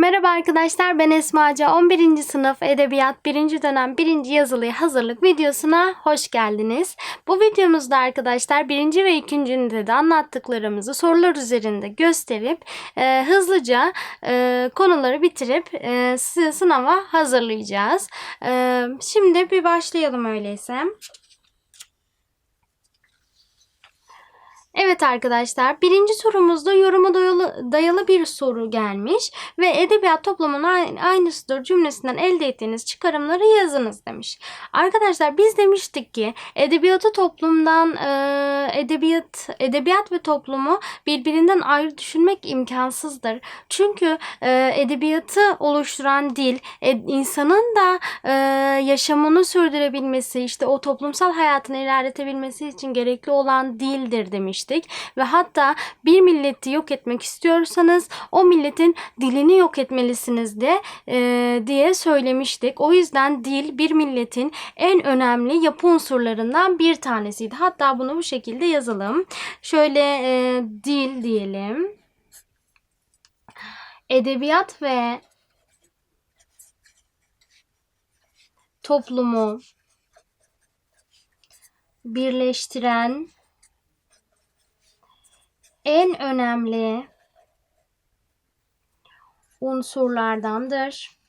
Merhaba arkadaşlar ben Esmaca 11. sınıf edebiyat 1. dönem 1. yazılı hazırlık videosuna hoş geldiniz. Bu videomuzda arkadaşlar 1. ve 2. ünitede anlattıklarımızı sorular üzerinde gösterip e, hızlıca e, konuları bitirip e, sınava hazırlayacağız. E, şimdi bir başlayalım öyleyse. Evet arkadaşlar birinci sorumuzda yoruma dayalı, dayalı bir soru gelmiş ve edebiyat toplumun ay- aynısıdır cümlesinden elde ettiğiniz çıkarımları yazınız demiş. Arkadaşlar biz demiştik ki edebiyatı toplumdan edebiyat edebiyat ve toplumu birbirinden ayrı düşünmek imkansızdır. Çünkü edebiyatı oluşturan dil insanın da yaşamını sürdürebilmesi işte o toplumsal hayatını ilerletebilmesi için gerekli olan dildir demiştik. Ve hatta bir milleti yok etmek istiyorsanız o milletin dilini yok etmelisiniz de e, diye söylemiştik. O yüzden dil bir milletin en önemli yapı unsurlarından bir tanesiydi. Hatta bunu bu şekilde yazalım. Şöyle e, dil diyelim. Edebiyat ve toplumu birleştiren en önemli unsurlardandır.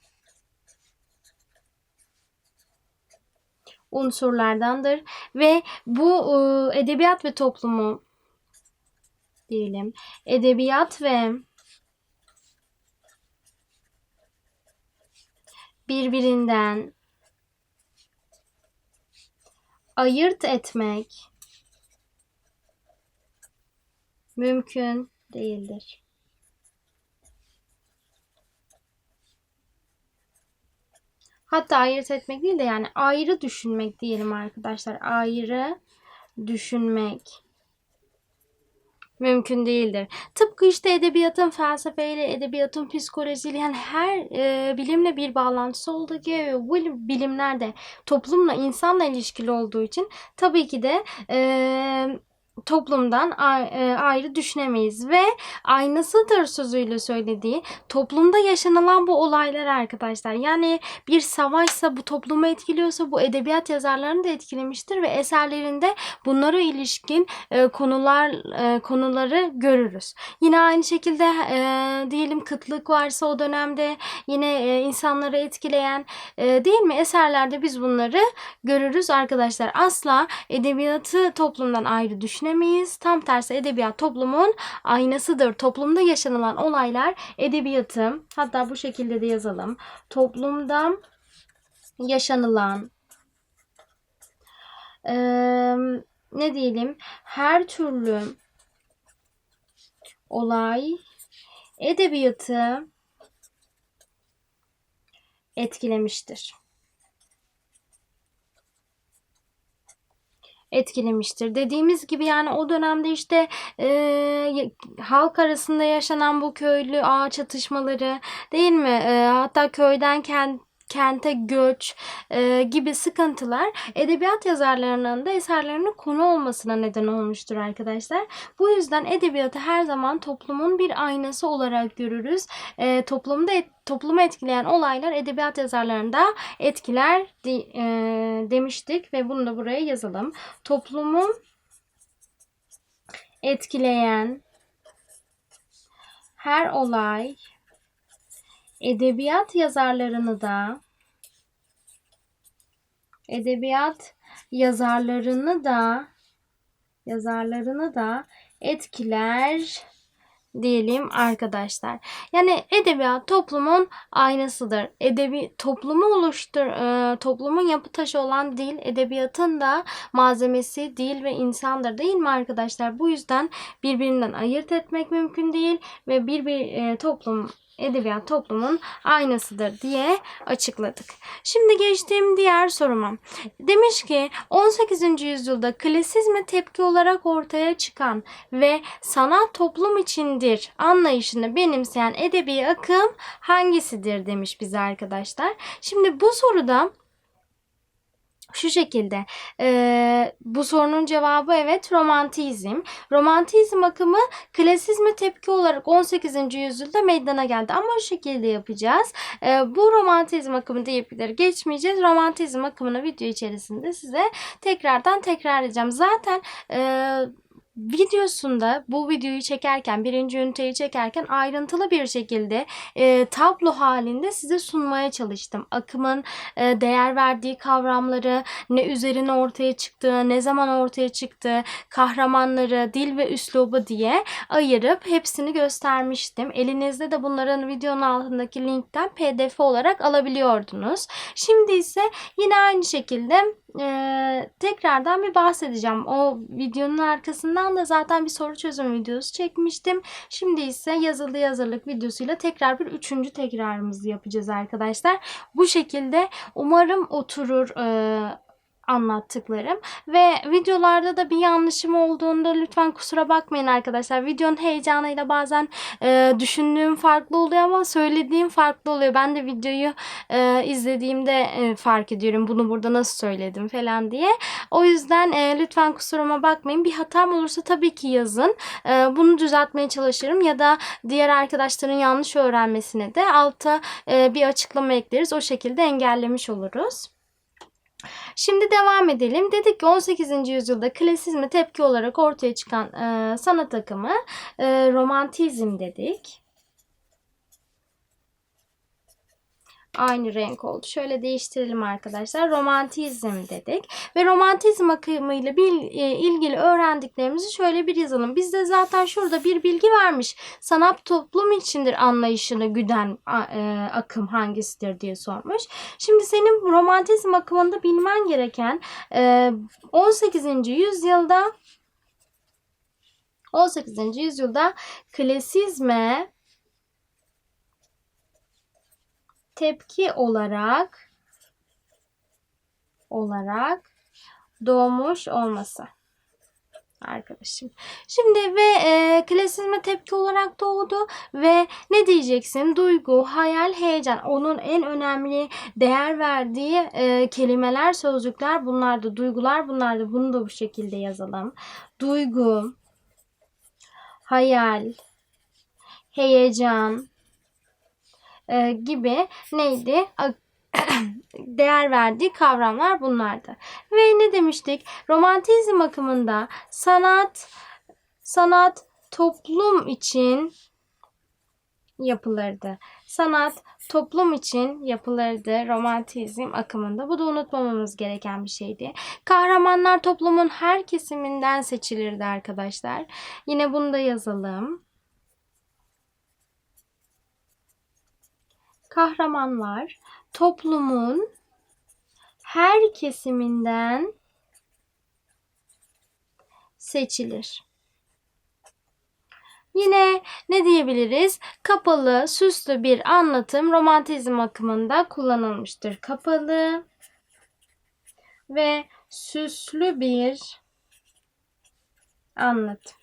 Unsurlardandır ve bu e, edebiyat ve toplumu diyelim. Edebiyat ve birbirinden ayırt etmek mümkün değildir. Hatta ayırt etmek değil de yani ayrı düşünmek diyelim arkadaşlar. Ayrı düşünmek mümkün değildir. Tıpkı işte edebiyatın felsefeyle, edebiyatın psikolojiyle yani her e, bilimle bir bağlantısı olduğu gibi bu bilimler de toplumla, insanla ilişkili olduğu için tabii ki de e, toplumdan e, ayrı düşünemeyiz ve aynasıdır sözüyle söylediği toplumda yaşanılan bu olaylar arkadaşlar. Yani bir savaşsa bu toplumu etkiliyorsa bu edebiyat yazarlarını da etkilemiştir ve eserlerinde bunlara ilişkin e, konular e, konuları görürüz. Yine aynı şekilde diyelim kıtlık varsa o dönemde yine insanları etkileyen değil mi eserlerde biz bunları görürüz arkadaşlar. Asla edebiyatı toplumdan ayrı düşünemeyiz. Tam tersi edebiyat toplumun aynasıdır. Toplumda yaşanılan olaylar edebiyatı hatta bu şekilde de yazalım. Toplumda yaşanılan eee, ne diyelim her türlü olay edebiyatı etkilemiştir. Etkilemiştir. Dediğimiz gibi yani o dönemde işte e, halk arasında yaşanan bu köylü ağ çatışmaları değil mi? E, hatta köyden kent kente göç e, gibi sıkıntılar edebiyat yazarlarının da eserlerinin konu olmasına neden olmuştur arkadaşlar. Bu yüzden edebiyatı her zaman toplumun bir aynası olarak görürüz. E, toplumda et- toplumu etkileyen olaylar edebiyat yazarlarında etkiler di- e, demiştik ve bunu da buraya yazalım. Toplumu etkileyen her olay edebiyat yazarlarını da edebiyat yazarlarını da yazarlarını da etkiler diyelim arkadaşlar. Yani edebiyat toplumun aynasıdır. Edebi toplumu oluştur e, toplumun yapı taşı olan dil edebiyatın da malzemesi dil ve insandır değil mi arkadaşlar? Bu yüzden birbirinden ayırt etmek mümkün değil ve bir bir e, toplum edebiyat toplumun aynasıdır diye açıkladık. Şimdi geçtiğim diğer soruma. Demiş ki 18. yüzyılda klasizme tepki olarak ortaya çıkan ve sanat toplum içindir anlayışını benimseyen edebi akım hangisidir demiş bize arkadaşlar. Şimdi bu soruda Şu şekilde eee, bu sorunun cevabı evet romantizm. Romantizm akımı klasizme tepki olarak 18. yüzyılda meydana geldi ama o şekilde yapacağız. Eee, bu romantizm akımı deyip ileri geçmeyeceğiz. Romantizm akımını video içerisinde size tekrardan tekrarlayacağım. Zaten eee videosunda bu videoyu çekerken birinci üniteyi çekerken ayrıntılı bir şekilde e, tablo halinde size sunmaya çalıştım. Akımın e, değer verdiği kavramları, ne üzerine ortaya çıktığı, ne zaman ortaya çıktığı, kahramanları, dil ve üslubu diye ayırıp hepsini göstermiştim. Elinizde de bunların videonun altındaki linkten pdf olarak alabiliyordunuz. Şimdi ise yine aynı şekilde e, tekrardan bir bahsedeceğim. O videonun arkasından da zaten bir soru çözüm videosu çekmiştim. Şimdi ise yazılı yazarlık videosuyla tekrar bir üçüncü tekrarımızı yapacağız arkadaşlar. Bu şekilde umarım oturur e, anlattıklarım ve videolarda da bir yanlışım olduğunda lütfen kusura bakmayın arkadaşlar. Videonun heyecanıyla bazen e, düşündüğüm farklı oluyor ama söylediğim farklı oluyor. Ben de videoyu e, izlediğimde e, fark ediyorum bunu burada nasıl söyledim falan diye. O yüzden e, lütfen kusuruma bakmayın. Bir hatam olursa tabii ki yazın. E, bunu düzeltmeye çalışırım ya da diğer arkadaşların yanlış öğrenmesine de alta e, bir açıklama ekleriz. O şekilde engellemiş oluruz. Şimdi devam edelim. Dedik ki 18. yüzyılda klasizme tepki olarak ortaya çıkan e, sanat akımı e, romantizm dedik. Aynı renk oldu. Şöyle değiştirelim arkadaşlar. Romantizm dedik. Ve romantizm akımıyla bir, e, ilgili öğrendiklerimizi şöyle bir yazalım. Bizde zaten şurada bir bilgi vermiş. Sanat toplum içindir anlayışını güden e, akım hangisidir diye sormuş. Şimdi senin romantizm akımında bilmen gereken e, 18. yüzyılda 18. yüzyılda klasizme tepki olarak olarak doğmuş olması arkadaşım. Şimdi ve e, klasizme tepki olarak doğdu ve ne diyeceksin? Duygu, hayal, heyecan. Onun en önemli değer verdiği e, kelimeler, sözcükler bunlar da duygular bunlar da bunu da bu şekilde yazalım. Duygu, hayal, heyecan, e, gibi neydi? Değer verdiği kavramlar bunlardı. Ve ne demiştik? Romantizm akımında sanat sanat toplum için yapılırdı. Sanat toplum için yapılırdı romantizm akımında. Bu da unutmamamız gereken bir şeydi. Kahramanlar toplumun her kesiminden seçilirdi arkadaşlar. Yine bunu da yazalım. Kahramanlar toplumun her kesiminden seçilir. Yine ne diyebiliriz? Kapalı, süslü bir anlatım romantizm akımında kullanılmıştır. Kapalı ve süslü bir anlatım.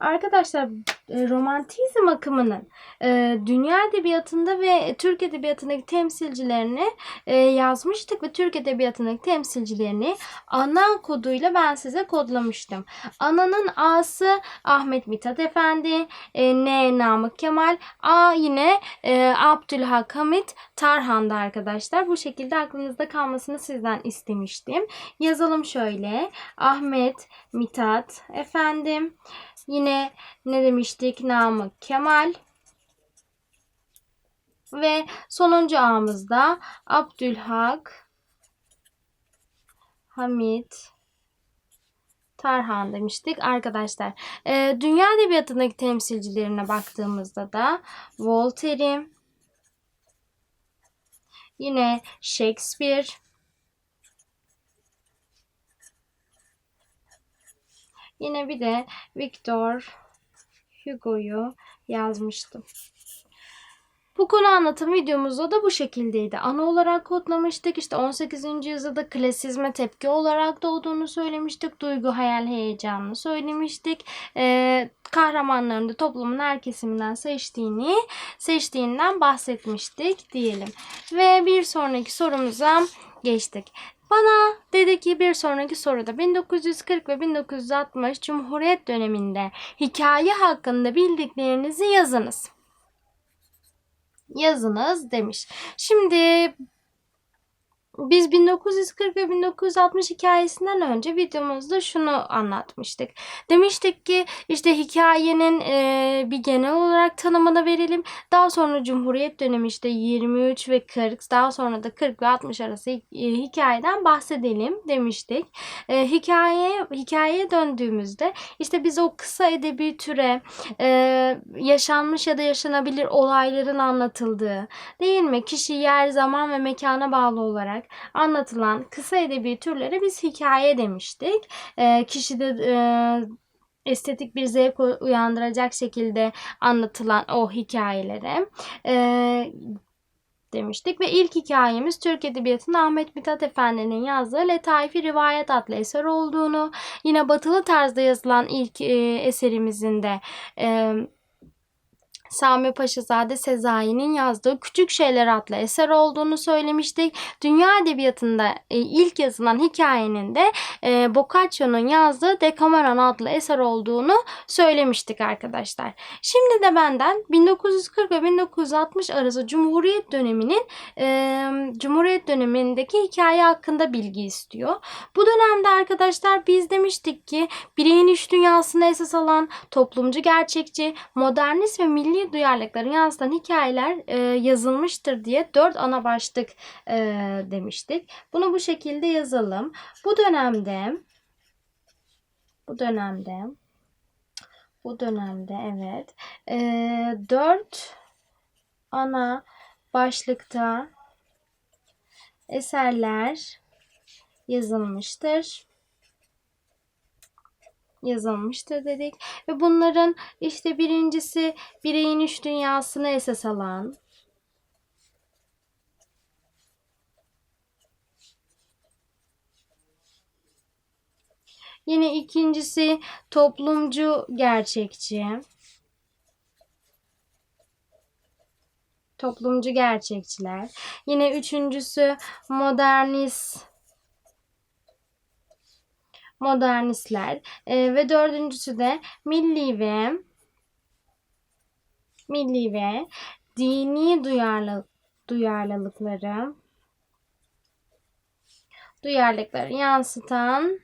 Arkadaşlar e, romantizm akımının e, dünya edebiyatında ve Türk edebiyatındaki temsilcilerini e, yazmıştık ve Türk edebiyatındaki temsilcilerini ana koduyla ben size kodlamıştım. Ana'nın A'sı Ahmet Mithat Efendi, e, N Namık Kemal, A yine e, Abdülhak Hamit Tarhan'da arkadaşlar. Bu şekilde aklınızda kalmasını sizden istemiştim. Yazalım şöyle. Ahmet Mithat efendim. Yine ne demiştik? Namık Kemal. Ve sonuncu ağımızda Abdülhak Hamit Tarhan demiştik arkadaşlar. Ee, dünya edebiyatındaki temsilcilerine baktığımızda da Voltaire, yine Shakespeare, Yine bir de Victor Hugo'yu yazmıştım. Bu konu anlatım videomuzda da bu şekildeydi. Ana olarak kodlamıştık. İşte 18. yüzyılda klasizme tepki olarak doğduğunu söylemiştik. Duygu, hayal, heyecanını söylemiştik. Ee, kahramanların da toplumun her kesiminden seçtiğini, seçtiğinden bahsetmiştik diyelim. Ve bir sonraki sorumuza geçtik. Bana dedi ki bir sonraki soruda 1940 ve 1960 Cumhuriyet döneminde hikaye hakkında bildiklerinizi yazınız. Yazınız demiş. Şimdi biz 1940 ve 1960 hikayesinden önce videomuzda şunu anlatmıştık. Demiştik ki işte hikayenin e, bir genel olarak tanımını verelim. Daha sonra Cumhuriyet dönemi işte 23 ve 40 daha sonra da 40 ve 60 arası e, hikayeden bahsedelim demiştik. E, hikaye hikayeye döndüğümüzde işte biz o kısa edebi türe e, yaşanmış ya da yaşanabilir olayların anlatıldığı değil mi? Kişi, yer, zaman ve mekana bağlı olarak anlatılan kısa edebi türlere biz hikaye demiştik. E, kişide e, estetik bir zevk uyandıracak şekilde anlatılan o hikayelere e, demiştik ve ilk hikayemiz Türk Edebiyatı'nda Ahmet Mithat Efendi'nin yazdığı Letaifi Rivayet adlı eser olduğunu yine batılı tarzda yazılan ilk e, eserimizin de e, Sami Paşazade Sezai'nin yazdığı Küçük Şeyler adlı eser olduğunu söylemiştik. Dünya Edebiyatı'nda e, ilk yazılan hikayenin de e, Boccaccio'nun yazdığı Decameron adlı eser olduğunu söylemiştik arkadaşlar. Şimdi de benden 1940 ve 1960 arası Cumhuriyet döneminin e, Cumhuriyet dönemindeki hikaye hakkında bilgi istiyor. Bu dönemde arkadaşlar biz demiştik ki bireyin iş dünyasını esas alan toplumcu gerçekçi, modernist ve milli duyarlılıkların yansıtan hikayeler e, yazılmıştır diye dört ana başlık e, demiştik. Bunu bu şekilde yazalım. Bu dönemde bu dönemde bu dönemde evet e, dört ana başlıkta eserler yazılmıştır yazılmıştır dedik. Ve bunların işte birincisi bireyin iş dünyasını esas alan, Yine ikincisi toplumcu gerçekçi. Toplumcu gerçekçiler. Yine üçüncüsü modernist modernistler. E, ve dördüncüsü de milli ve milli ve dini duyarlı duyarlılıkları duyarlılıkları yansıtan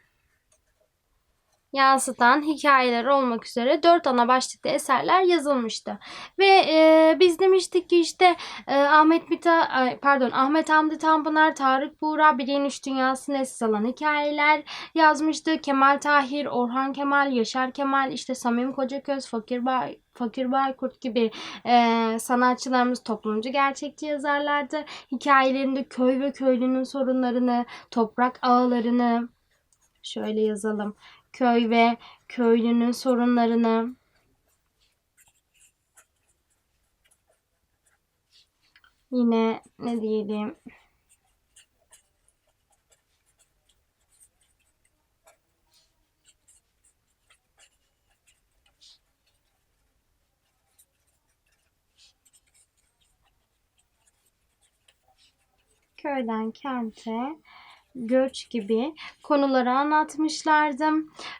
yansıtan hikayeler olmak üzere dört ana başlıkta eserler yazılmıştı. Ve e, biz demiştik ki işte e, Ahmet Mita, pardon Ahmet Hamdi Tanpınar, Tarık Buğra, Birin Üç Dünyası'nı esas alan hikayeler yazmıştı. Kemal Tahir, Orhan Kemal, Yaşar Kemal, işte Samim Kocaköz, Fakir Bay, Fakir Baykurt gibi e, sanatçılarımız toplumcu gerçekçi yazarlardı. Hikayelerinde köy ve köylünün sorunlarını, toprak ağlarını şöyle yazalım köy ve köylünün sorunlarını yine ne diyelim? Köyden kente göç gibi konuları anlatmışlardı.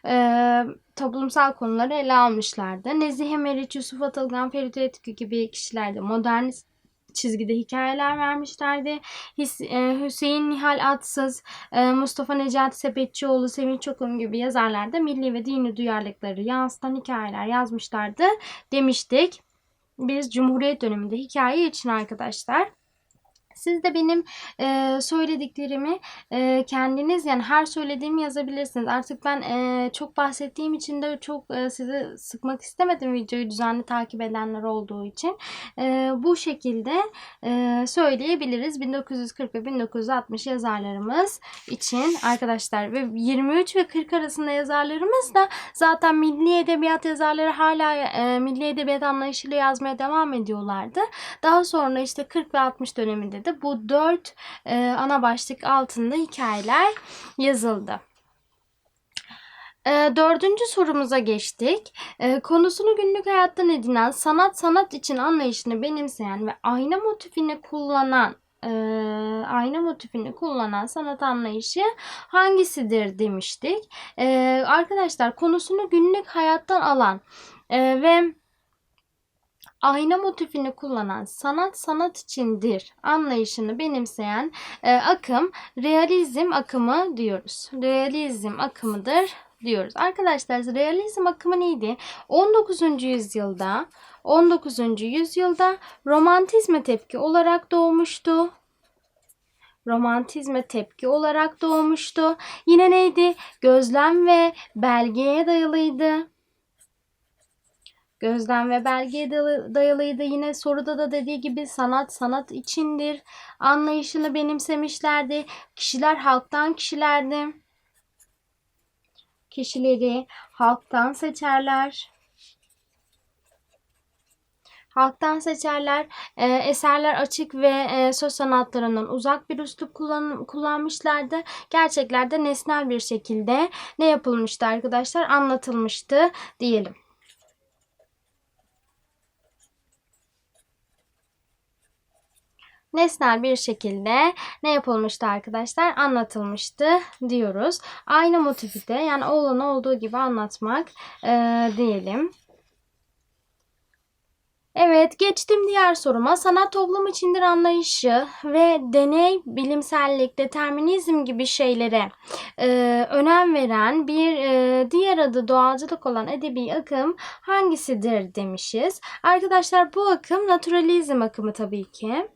Ee, toplumsal konuları ele almışlardı. Nezihe Meriç, Yusuf Atılgan, Ferit Öğütkü gibi kişiler de modernist çizgide hikayeler vermişlerdi. E, Hüseyin Nihal Atsız, e, Mustafa Necati Sepetçioğlu, Semih Çokum gibi yazarlar da milli ve dini duyarlılıkları yansıtan hikayeler yazmışlardı demiştik. Biz Cumhuriyet döneminde hikaye için arkadaşlar. Siz de benim e, söylediklerimi e, kendiniz yani her söylediğimi yazabilirsiniz. Artık ben e, çok bahsettiğim için de çok e, sizi sıkmak istemedim videoyu düzenli takip edenler olduğu için. E, bu şekilde e, söyleyebiliriz. 1940 ve 1960 yazarlarımız için arkadaşlar ve 23 ve 40 arasında yazarlarımız da zaten milli edebiyat yazarları hala e, milli edebiyat anlayışıyla yazmaya devam ediyorlardı. Daha sonra işte 40 ve 60 döneminde de bu dört e, ana başlık altında hikayeler yazıldı. E, dördüncü sorumuza geçtik. E, konusunu günlük hayattan edinen, sanat sanat için anlayışını benimseyen ve ayna motifini kullanan e, ayna motifini kullanan sanat anlayışı hangisidir demiştik. E, arkadaşlar konusunu günlük hayattan alan e, ve ayna motifini kullanan sanat sanat içindir anlayışını benimseyen e, akım realizm akımı diyoruz. Realizm akımıdır diyoruz. Arkadaşlar realizm akımı neydi? 19. yüzyılda 19. yüzyılda romantizme tepki olarak doğmuştu. Romantizme tepki olarak doğmuştu. Yine neydi? Gözlem ve belgeye dayalıydı. Gözlem ve belgeye dayalı- dayalıydı. Yine soruda da dediği gibi sanat sanat içindir. Anlayışını benimsemişlerdi. Kişiler halktan kişilerdi. Kişileri halktan seçerler. Halktan seçerler. Ee, eserler açık ve e, söz sanatlarından uzak bir üslup kullan, kullanmışlardı. Gerçeklerde nesnel bir şekilde ne yapılmıştı arkadaşlar? Anlatılmıştı diyelim. Nesnel bir şekilde ne yapılmıştı arkadaşlar? Anlatılmıştı diyoruz. Aynı motifi de yani olanı olduğu gibi anlatmak e, diyelim. Evet, geçtim diğer soruma. Sanat toplum içindir anlayışı ve deney, bilimsellik, determinizm gibi şeylere e, önem veren bir e, diğer adı doğalcılık olan edebi akım hangisidir demişiz. Arkadaşlar bu akım naturalizm akımı tabii ki.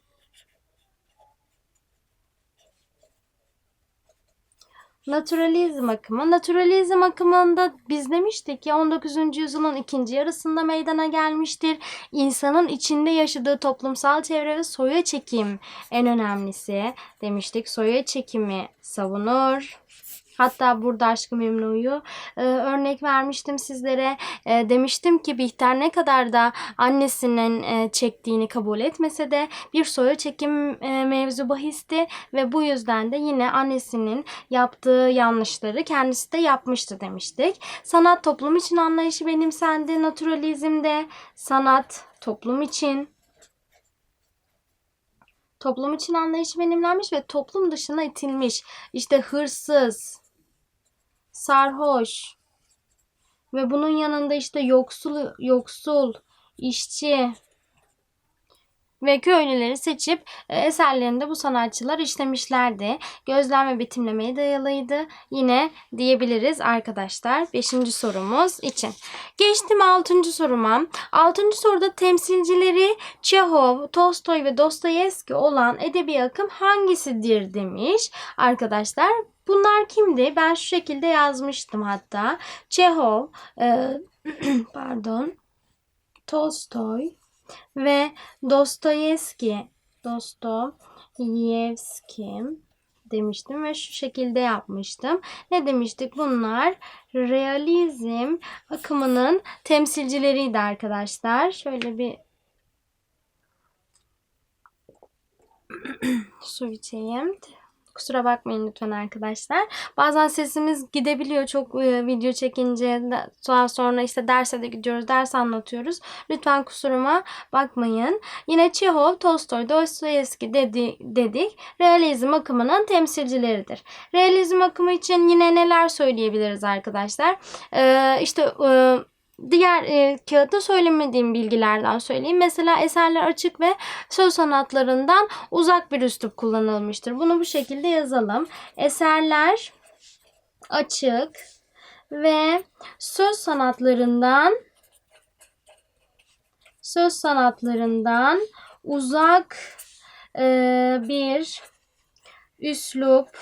Naturalizm akımı. Naturalizm akımında biz demiştik ya 19. yüzyılın ikinci yarısında meydana gelmiştir. İnsanın içinde yaşadığı toplumsal çevre ve soya çekim en önemlisi demiştik. Soya çekimi savunur. Hatta burada Aşkı Memnu'yu e, örnek vermiştim sizlere. E, demiştim ki Bihter ne kadar da annesinin e, çektiğini kabul etmese de bir soya çekim e, mevzu bahisti ve bu yüzden de yine annesinin yaptığı yanlışları kendisi de yapmıştı demiştik. Sanat toplum için anlayışı benimsendi. Naturalizmde sanat toplum için toplum için anlayışı benimlenmiş ve toplum dışına itilmiş. İşte hırsız, sarhoş ve bunun yanında işte yoksul, yoksul, işçi ve köylüleri seçip e, eserlerinde bu sanatçılar işlemişlerdi. Gözlem ve betimlemeye dayalıydı. Yine diyebiliriz arkadaşlar 5. sorumuz için. Geçtim 6. soruma. 6. soruda temsilcileri Çehov, Tolstoy ve Dostoyevski olan edebi akım hangisidir demiş. Arkadaşlar bunlar kimdi? Ben şu şekilde yazmıştım hatta. Çehov, e, pardon, Tolstoy, ve Dostoyevski Dostoyevski demiştim ve şu şekilde yapmıştım. Ne demiştik? Bunlar realizm akımının temsilcileriydi arkadaşlar. Şöyle bir su içeyim. Kusura bakmayın lütfen arkadaşlar. Bazen sesimiz gidebiliyor çok e, video çekince. Daha sonra işte derse de gidiyoruz, ders anlatıyoruz. Lütfen kusuruma bakmayın. Yine Çehov, Tolstoy, Dostoyevski dedi, dedik. Realizm akımının temsilcileridir. Realizm akımı için yine neler söyleyebiliriz arkadaşlar? Ee, işte e, diğer e, kağıtta söylemediğim bilgilerden söyleyeyim. Mesela eserler açık ve söz sanatlarından uzak bir üslup kullanılmıştır. Bunu bu şekilde yazalım. Eserler açık ve söz sanatlarından söz sanatlarından uzak e, bir üslup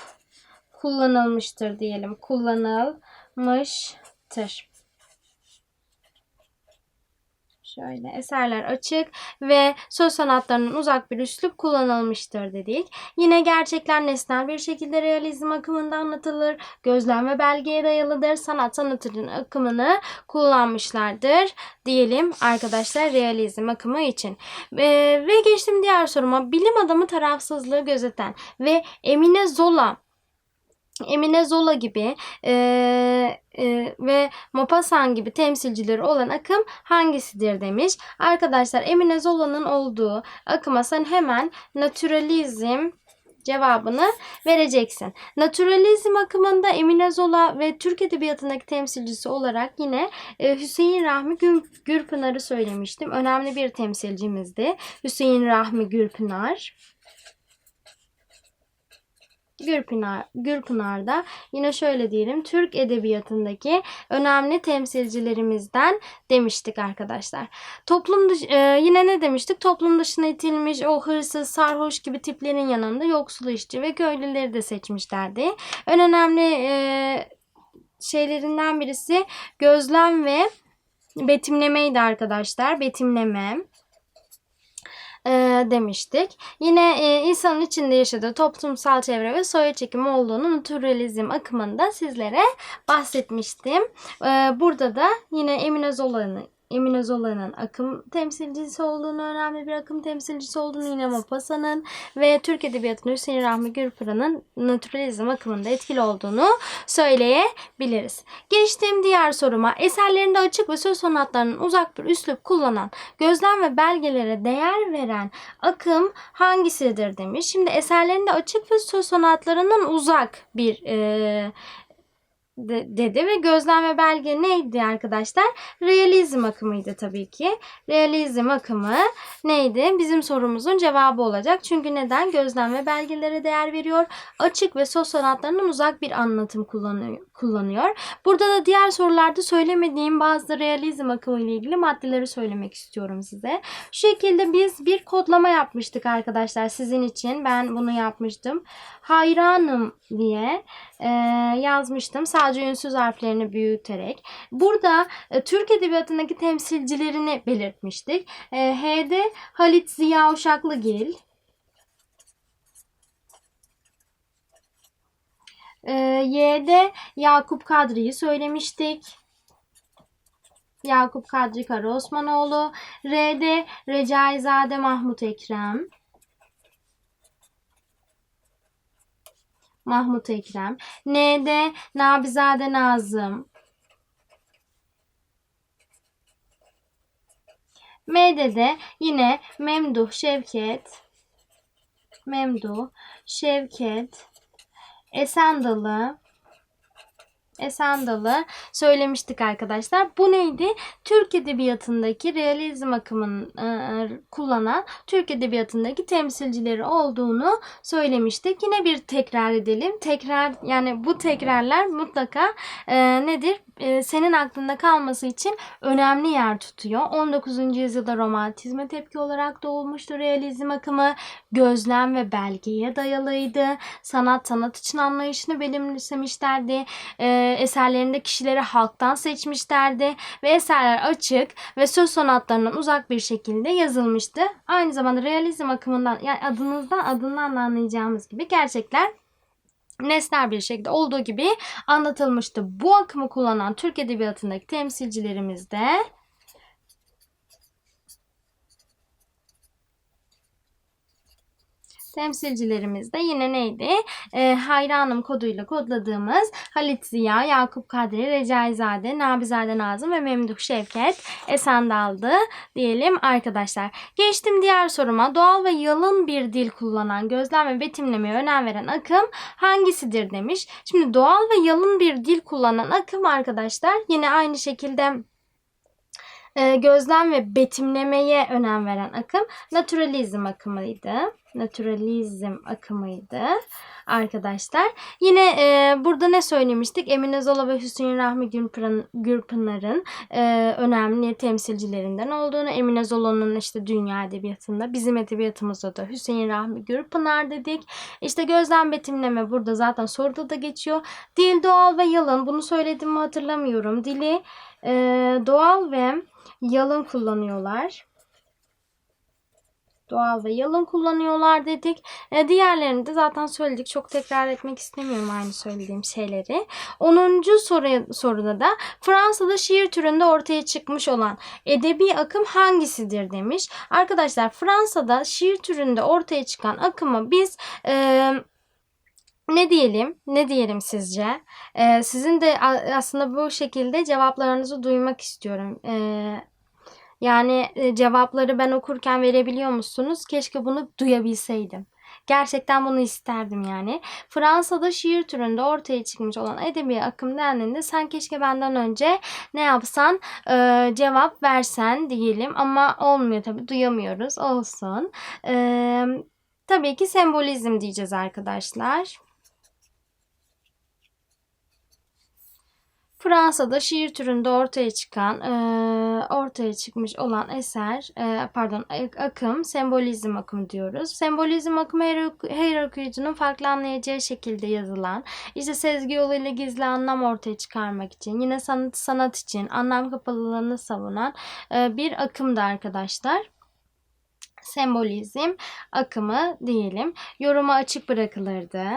kullanılmıştır diyelim. Kullanılmıştır. Şöyle eserler açık ve söz sanatlarının uzak bir üslup kullanılmıştır dedik. Yine gerçekler nesnel bir şekilde realizm akımında anlatılır. Gözlem ve belgeye dayalıdır. Sanat sanatının akımını kullanmışlardır diyelim arkadaşlar realizm akımı için. Ee, ve geçtim diğer soruma. Bilim adamı tarafsızlığı gözeten ve Emine Zola Emine Zola gibi e, e, ve Maupassant gibi temsilcileri olan akım hangisidir demiş. Arkadaşlar Emine Zola'nın olduğu akıma sen hemen naturalizm cevabını vereceksin. Naturalizm akımında Emine Zola ve Türk Edebiyatı'ndaki temsilcisi olarak yine e, Hüseyin Rahmi Gür, Gürpınar'ı söylemiştim. Önemli bir temsilcimizdi. Hüseyin Rahmi Gürpınar. Gürpınar, Gürpınar'da yine şöyle diyelim Türk Edebiyatı'ndaki önemli temsilcilerimizden demiştik arkadaşlar. Toplum dış, e, yine ne demiştik? Toplum dışına itilmiş o hırsız, sarhoş gibi tiplerin yanında yoksul işçi ve köylüleri de seçmişlerdi. En önemli e, şeylerinden birisi gözlem ve betimlemeydi arkadaşlar. Betimleme e, demiştik. Yine e, insanın içinde yaşadığı toplumsal çevre ve soy çekimi olduğunu naturalizm akımında sizlere bahsetmiştim. E, burada da yine Emine Zola'nın Emine Zola'nın akım temsilcisi olduğunu, önemli bir akım temsilcisi olduğunu, yine Maupassant'ın ve Türk Edebiyatı'nın Hüseyin Rahmi Gürpınar'ın naturalizm akımında etkili olduğunu söyleyebiliriz. Geçtiğim diğer soruma eserlerinde açık ve söz sanatlarının uzak bir üslup kullanan, gözlem ve belgelere değer veren akım hangisidir demiş. Şimdi eserlerinde açık ve söz sanatlarının uzak bir e, de- dedi ve gözlem ve belge neydi arkadaşlar? Realizm akımıydı tabii ki. Realizm akımı neydi? Bizim sorumuzun cevabı olacak. Çünkü neden? Gözlem ve belgelere değer veriyor. Açık ve söz sanatlarından uzak bir anlatım kullanıyor. Kullanıyor. Burada da diğer sorularda söylemediğim bazı realizm akımı ile ilgili maddeleri söylemek istiyorum size. Şu şekilde biz bir kodlama yapmıştık arkadaşlar sizin için. Ben bunu yapmıştım. Hayranım diye e, yazmıştım. Sadece ünsüz harflerini büyüterek. Burada e, Türk Edebiyatı'ndaki temsilcilerini belirtmiştik. E, H'de Halit Ziya Uşaklıgil. E, Y'de Yakup Kadri'yi söylemiştik. Yakup Kadri Karaosmanoğlu. R'de Recaizade Mahmut Ekrem. Mahmut Ekrem. N'de Nabizade Nazım. M'de de yine Memduh Şevket. Memduh Şevket. Esendalı. Esendalı söylemiştik arkadaşlar. Bu neydi? Türk Edebiyatı'ndaki realizm akımını e, kullanan Türk Edebiyatı'ndaki temsilcileri olduğunu söylemiştik. Yine bir tekrar edelim. Tekrar yani bu tekrarlar mutlaka e, nedir? E, senin aklında kalması için önemli yer tutuyor. 19. yüzyılda romantizme tepki olarak doğmuştu realizm akımı. Gözlem ve belgeye dayalıydı. Sanat sanat için anlayışını benimsemişlerdi. E, eserlerinde kişileri halktan seçmişlerdi ve eserler açık ve söz sanatlarından uzak bir şekilde yazılmıştı. Aynı zamanda realizm akımından yani adınızdan adından da anlayacağımız gibi gerçekler nesnel bir şekilde olduğu gibi anlatılmıştı. Bu akımı kullanan Türk Edebiyatı'ndaki temsilcilerimiz de temsilcilerimiz de yine neydi? E, hayranım koduyla kodladığımız Halit Ziya, Yakup Kadri, Recaizade, Nabizade Nazım ve Memduh Şevket Esendal'dı diyelim arkadaşlar. Geçtim diğer soruma. Doğal ve yalın bir dil kullanan, gözlem ve betimlemeye önem veren akım hangisidir demiş. Şimdi doğal ve yalın bir dil kullanan akım arkadaşlar yine aynı şekilde e, gözlem ve betimlemeye önem veren akım naturalizm akımıydı. Naturalizm akımıydı arkadaşlar. Yine e, burada ne söylemiştik? Emine Zola ve Hüseyin Rahmi Gürpınar- Gürpınar'ın e, önemli temsilcilerinden olduğunu, Emine Zola'nın işte dünya edebiyatında, bizim edebiyatımızda da Hüseyin Rahmi Gürpınar dedik. İşte gözlem betimleme burada zaten soruda da geçiyor. Dil doğal ve yalın. Bunu söyledim mi hatırlamıyorum. Dili e, doğal ve yalın kullanıyorlar. Doğal ve yalın kullanıyorlar dedik. E, diğerlerini de zaten söyledik. Çok tekrar etmek istemiyorum aynı söylediğim şeyleri. 10. soru, soruda da Fransa'da şiir türünde ortaya çıkmış olan edebi akım hangisidir demiş. Arkadaşlar Fransa'da şiir türünde ortaya çıkan akımı biz e, ne diyelim? Ne diyelim sizce? Ee, sizin de aslında bu şekilde cevaplarınızı duymak istiyorum. Ee, yani e, cevapları ben okurken verebiliyor musunuz? Keşke bunu duyabilseydim. Gerçekten bunu isterdim yani. Fransa'da şiir türünde ortaya çıkmış olan edebi akım dendiğinde sen keşke benden önce ne yapsan e, cevap versen diyelim ama olmuyor tabii duyamıyoruz olsun. E, tabii ki sembolizm diyeceğiz arkadaşlar. Fransa'da şiir türünde ortaya çıkan, e, ortaya çıkmış olan eser, e, pardon ak- akım, sembolizm akımı diyoruz. Sembolizm akımı her, her okuyucunun farklı anlayacağı şekilde yazılan, işte sezgi yoluyla gizli anlam ortaya çıkarmak için, yine sanat sanat için anlam kapalılığını savunan e, bir akımdı arkadaşlar. Sembolizm akımı diyelim. Yoruma açık bırakılırdı.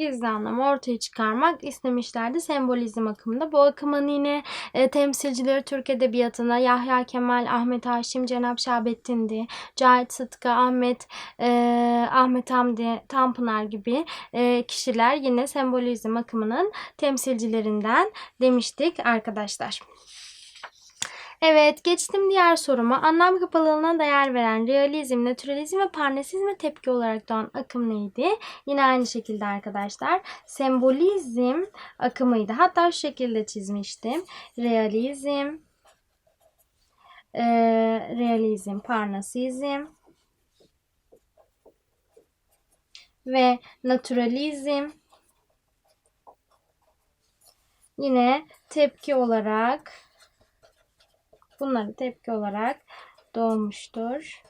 Gizli anlamı ortaya çıkarmak istemişlerdi sembolizm akımında. Bu akımın yine e, temsilcileri Türk Edebiyatı'na Yahya Kemal, Ahmet Haşim, Cenap Şahabettin'di, Cahit Sıtkı, Ahmet e, Ahmet Hamdi Tanpınar gibi e, kişiler yine sembolizm akımının temsilcilerinden demiştik arkadaşlar. Evet, geçtim diğer soruma. Anlam kapalılığına değer veren realizm, naturalizm ve parnasizme tepki olarak doğan akım neydi? Yine aynı şekilde arkadaşlar. Sembolizm akımıydı. Hatta şu şekilde çizmiştim. Realizm, e, realizm, parnasizm ve naturalizm yine tepki olarak bunları tepki olarak doğmuştur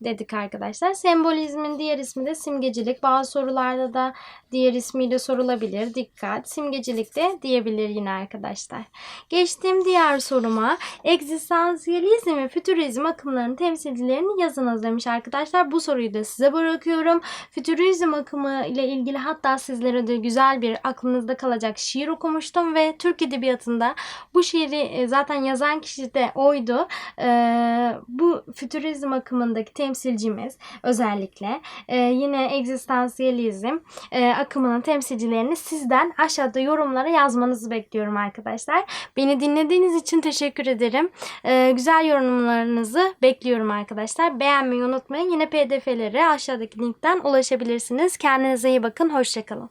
dedik arkadaşlar. Sembolizmin diğer ismi de simgecilik. Bazı sorularda da diğer ismiyle sorulabilir. Dikkat. Simgecilik de diyebilir yine arkadaşlar. Geçtiğim diğer soruma egzistansiyalizm ve fütürizm akımlarının temsilcilerini yazınız demiş arkadaşlar. Bu soruyu da size bırakıyorum. Fütürizm akımı ile ilgili hatta sizlere de güzel bir aklınızda kalacak şiir okumuştum ve Türk Edebiyatı'nda bu şiiri e, zaten yazan kişi de oydu. Ee, bu fütürizm akımındaki temsilcimiz özellikle e, yine egzistansiyalizm e, akımının temsilcilerini sizden aşağıda yorumlara yazmanızı bekliyorum arkadaşlar. Beni dinlediğiniz için teşekkür ederim. E, güzel yorumlarınızı bekliyorum arkadaşlar. Beğenmeyi unutmayın. Yine pdf'lere aşağıdaki linkten ulaşabilirsiniz. Kendinize iyi bakın. Hoşçakalın.